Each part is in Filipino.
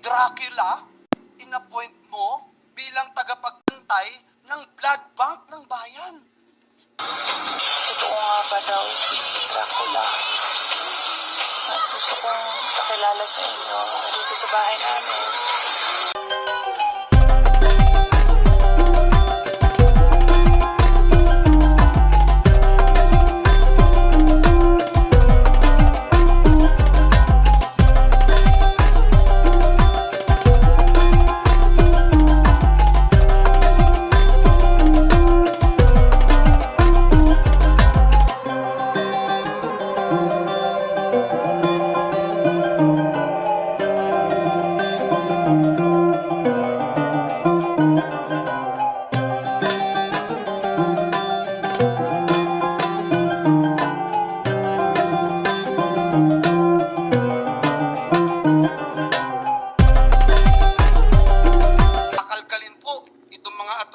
Dracula, inappoint mo bilang tagapagbantay ng blood bank ng bayan. Totoo nga ba daw si Dracula? At gusto kong pakilala sa inyo dito sa bahay namin.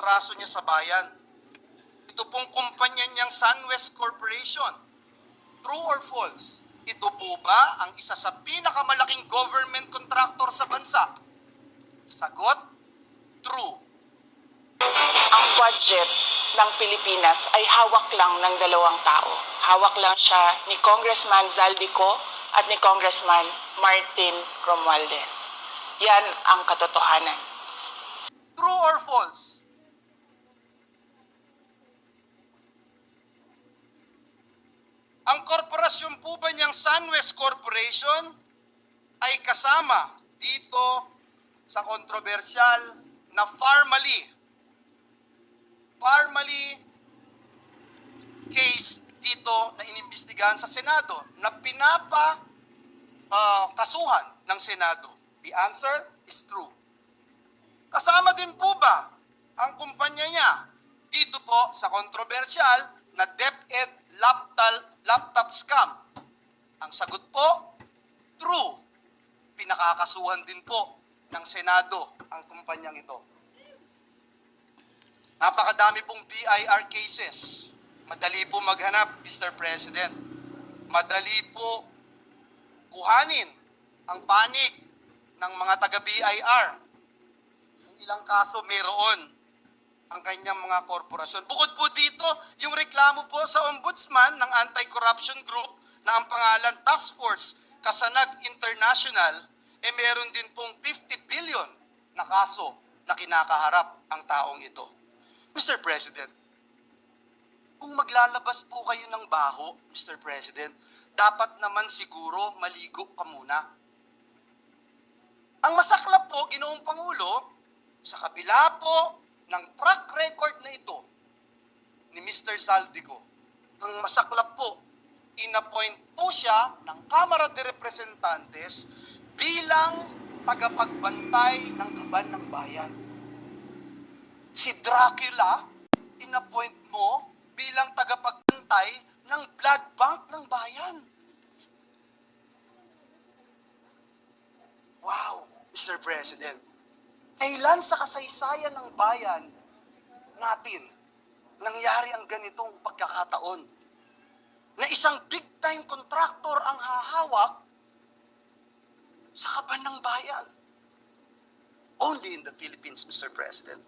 Atraso niya sa bayan. Ito pong kumpanya niyang SunWest Corporation. True or false? Ito po ba ang isa sa pinakamalaking government contractor sa bansa? Sagot, true. Ang budget ng Pilipinas ay hawak lang ng dalawang tao. Hawak lang siya ni Congressman Zaldico at ni Congressman Martin Romualdez. Yan ang katotohanan. True or false? Ang korporasyon po ba niyang SunWest Corporation ay kasama dito sa kontrobersyal na Farmally. Farmally case dito na inimbestigahan sa Senado na pinapa ah, kasuhan ng Senado. The answer is true. Kasama din po ba ang kumpanya niya dito po sa kontrobersyal na DepEd laptop, laptop scam? Ang sagot po, true. Pinakakasuhan din po ng Senado ang kumpanyang ito. Napakadami pong BIR cases. Madali po maghanap, Mr. President. Madali po kuhanin ang panig ng mga taga-BIR ilang kaso meron ang kanyang mga korporasyon. Bukod po dito, yung reklamo po sa ombudsman ng anti-corruption group na ang pangalan Task Force Kasanag International, eh meron din pong 50 billion na kaso na kinakaharap ang taong ito. Mr. President, kung maglalabas po kayo ng baho, Mr. President, dapat naman siguro maligo ka muna. Ang masaklap po, Ginoong Pangulo, sa kabila po ng track record na ito ni Mr. Saldico, ang masaklap po, inappoint po siya ng Kamara de Representantes bilang tagapagbantay ng kaban ng bayan. Si Dracula, inappoint mo bilang tagapagbantay ng blood bank ng bayan. Wow, Mr. President. Kailan sa kasaysayan ng bayan natin nangyari ang ganitong pagkakataon? Na isang big-time contractor ang hahawak sa kaban ng bayan. Only in the Philippines, Mr. President.